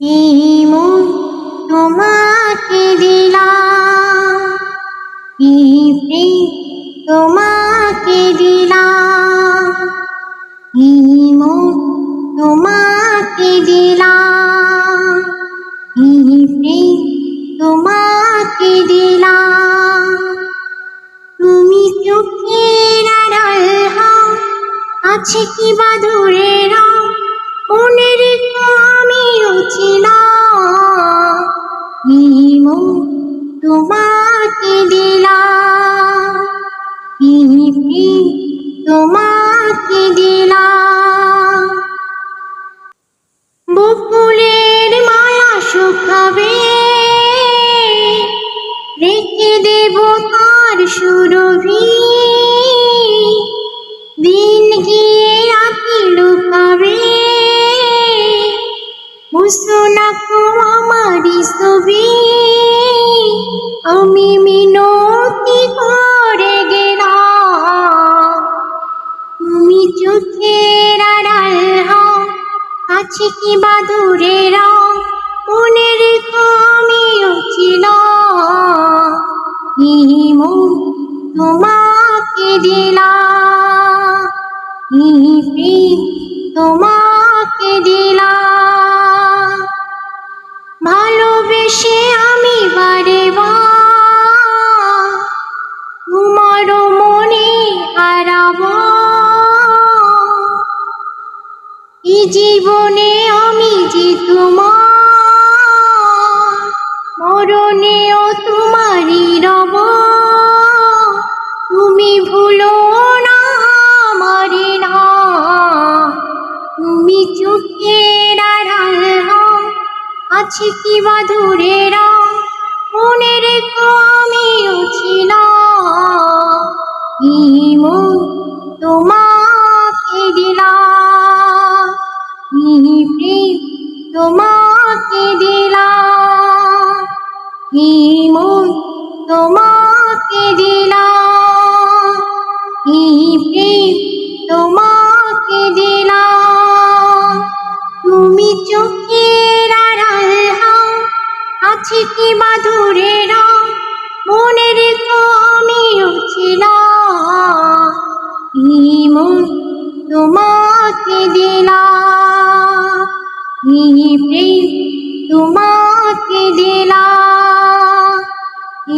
এই তোমাকে দিলাম। প্রেম তোমাকে দিলাম। এই তোমাকে দিলাম। প্রেম তোমাকে দিলাম। তুমি চোখের আড়াল আছে কি বা দূরে তোমাকে দিলাম। বকুলের মালা শুকাবে রেখে দেব তার সুরভি। দিন আছে কি বা দূরে মনে রেখো আমিও তোমাকে দিলাম। এই জীবনে আমি যে তোমার, মরণেও তোমারই রব। তুমি ভুলো না আমারে না, তুমি চোখের আড়াল আছে কি বা দূরে মনে রেখো আমিও ছিলাম প্রেম তোমাকে এই মন তোমাকে এই প্রেম তোমাকে দিলাম। তুমি চোখের আড়াল আছে কি বা দূরে রও মনে রেখো আমিও ছিলাম। এই মন তুমি প্রেম তোমাকে দিলাম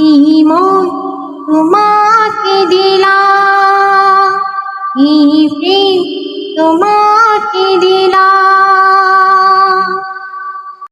এই মন তোমাকে দিলাম এই প্রেম তোমাকে দিলাম